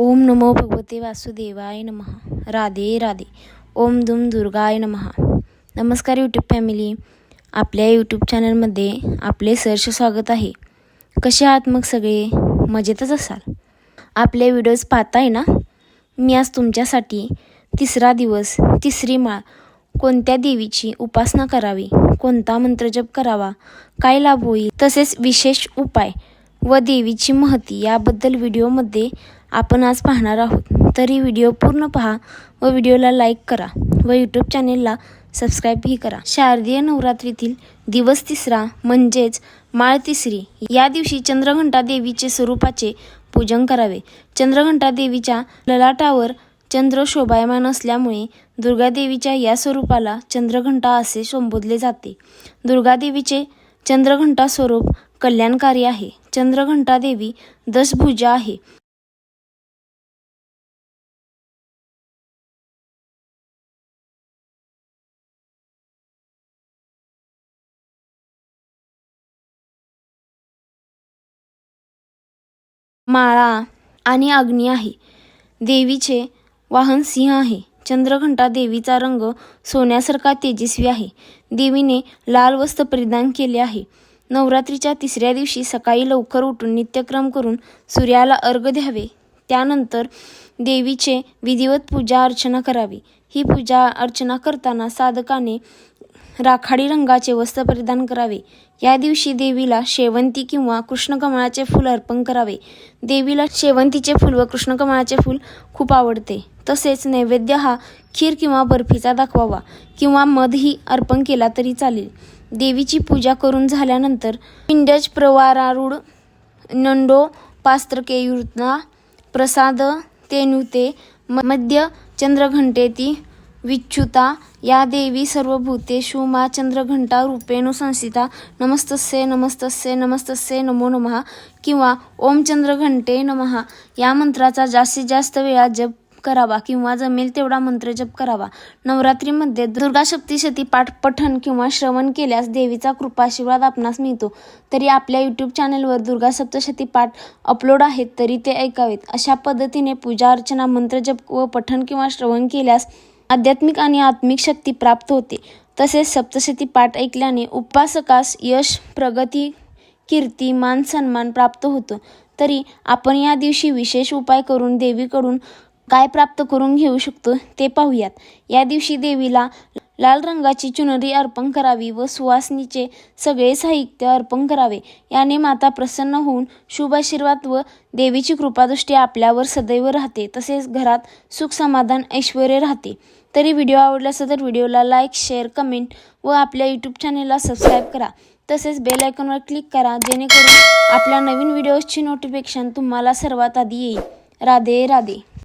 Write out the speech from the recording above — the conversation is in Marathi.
ओम नमो भगवते वासुदेवाय नमः. राधे राधे. ओम दुम दुर्गाय नमः. नमस्कार यूट्यूब फॅमिली आपल्या यूट्यूब चॅनलमध्ये आपले सहर्ष स्वागत आहे. कसे आहात मग सगळे? मजेतच असाल? आपले व्हिडिओज पाहताय ना? मी आज तुमच्यासाठी तिसरा दिवस तिसरी माळ कोणत्या देवीची उपासना करावी कोणता मंत्रजप करावा काय लाभ होईल तसेच विशेष उपाय व देवीची महती याबद्दल व्हिडिओमध्ये आपण आज पाहणार आहोत. तरी व्हिडिओ पूर्ण पहा व व्हिडिओला लाईक करा व यूट्यूब चॅनेलला सबस्क्राईबही करा. शारदीय नवरात्रीतील दिवस तिसरा म्हणजेच माळ तिसरी. या दिवशी चंद्रघंटा देवीचे स्वरूपाचे पूजन करावे. चंद्रघंटा देवीच्या ललाटावर चंद्र शोभायमान असल्यामुळे दुर्गादेवीच्या या स्वरूपाला चंद्रघंटा असे संबोधले जाते. दुर्गादेवीचे चंद्रघंटा स्वरूप कल्याणकारी आहे. चंद्रघंटा देवी दशभुजा आहे. माळा आणि अग्नी आहे. देवीचे वाहन सिंह आहे. चंद्रघंटा देवीचा रंग सोन्यासारखा तेजस्वी आहे. देवीने लाल वस्त्र परिधान केले आहे. नवरात्रीच्या तिसऱ्या दिवशी सकाळी लवकर उठून नित्यक्रम करून सूर्याला अर्घ द्यावे. त्यानंतर देवीचे विधिवत पूजा अर्चना करावी. ही पूजा अर्चना करताना साधकाने राखाडी रंगाचे वस्त्र परिधान करावे. या दिवशी देवीला शेवंती किंवा कृष्णकमळाचे फूल अर्पण करावे. देवीला शेवंतीचे फूल व कृष्णकमळाचे फूल खूप आवडते. तसेच नैवेद्य हा खीर किंवा बर्फीचा दाखवावा किंवा मधही अर्पण केला तरी चालेल. देवीची पूजा करून झाल्यानंतर पिंडज प्रवारारूढ नंडो पास्त्रकेयुर्ना प्रसाद तेनुते मध्य चंद्रघंटेती विच्युता या देवी सर्वभूतेषु मा चंद्रघंटा रूपेणु संस्थिता नमस्तस्ये नमस्तस्ये नमस्तस्ये नमो नमः किंवा ओम चंद्रघंटे नमः. या मंत्राचा जास्तीत जास्त वेळा जप करावा किंवा जमेल तेवढा मंत्र जप करावा. नवरात्रीमध्ये दुर्गा सप्तशती पाठ पठण किंवा श्रवण केल्यास देवीचा कृपाशीर्वाद आपणास मिळतो. तरी आपल्या यूट्यूब चॅनलवर दुर्गा सप्तशती पाठ अपलोड आहेत तरी ते ऐकावेत. अशा पद्धतीने पूजा अर्चना मंत्र जप व पठण किंवा श्रवण केल्यास आध्यात्मिक आणि आत्मिक शक्ती प्राप्त होते. तसेच सप्तशती पाठ ऐकल्याने उपासकास यश प्रगती कीर्ती मान सन्मान प्राप्त होतो. तरी आपण या दिवशी विशेष उपाय करून देवीकडून काय प्राप्त करून घेऊ शकतो ते पाहूयात. या दिवशी देवीला लाल रंगाची चुनरी अर्पण करावी व सुवासनीचे सगळे साहित्य अर्पण करावे. याने माता प्रसन्न होऊन शुभ आशीर्वाद व देवीची कृपादृष्टी आपल्यावर सदैव राहते. तसेच घरात सुख समाधान ऐश्वर राहते. तरी व्हिडिओ आवडला असेल तर व्हिडिओला लाईक शेअर कमेंट व आपल्या यूट्यूब चॅनेलला सबस्क्राईब करा. तसेच बेल आयकॉनवर क्लिक करा जेणेकरून आपल्या नवीन व्हिडिओजची नोटिफिकेशन तुम्हाला सर्वात आधी येईल. राधे राधे.